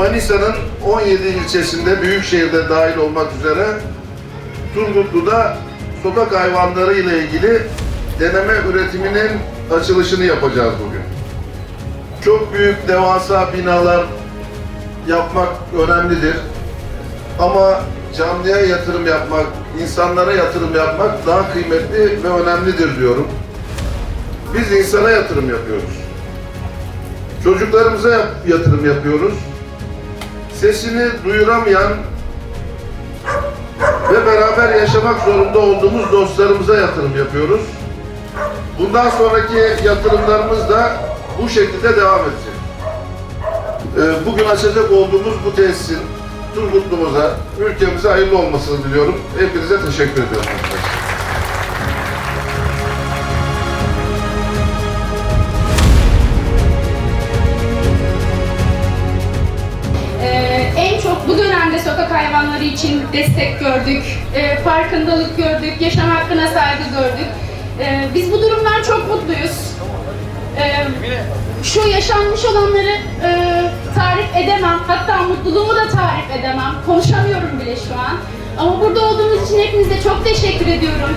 Manisa'nın 17 ilçesinde, büyük şehirde dahil olmak üzere Turgutlu'da sokak hayvanları ile ilgili deneme üretiminin açılışını yapacağız bugün. Çok büyük devasa binalar yapmak önemlidir. Ama canlıya yatırım yapmak, insanlara yatırım yapmak daha kıymetli ve önemlidir diyorum. Biz insana yatırım yapıyoruz. Çocuklarımıza yatırım yapıyoruz. Sesini duyuramayan ve beraber yaşamak zorunda olduğumuz dostlarımıza yatırım yapıyoruz. Bundan sonraki yatırımlarımız da bu şekilde devam edecek. Ee, Bugün açacak olduğumuz bu tesisin Turgutlu'muza, ülkemize hayırlı olmasını diliyorum. Hepinize teşekkür ediyorum. Hayvanları için destek gördük, e, farkındalık gördük, yaşam hakkına saygı gördük. Ee, biz bu durumdan çok mutluyuz. Ee, şu yaşanmış olanları e, tarif edemem, hatta mutluluğumu da tarif edemem. Konuşamıyorum bile şu an. Ama burada olduğunuz için hepinize çok teşekkür ediyorum.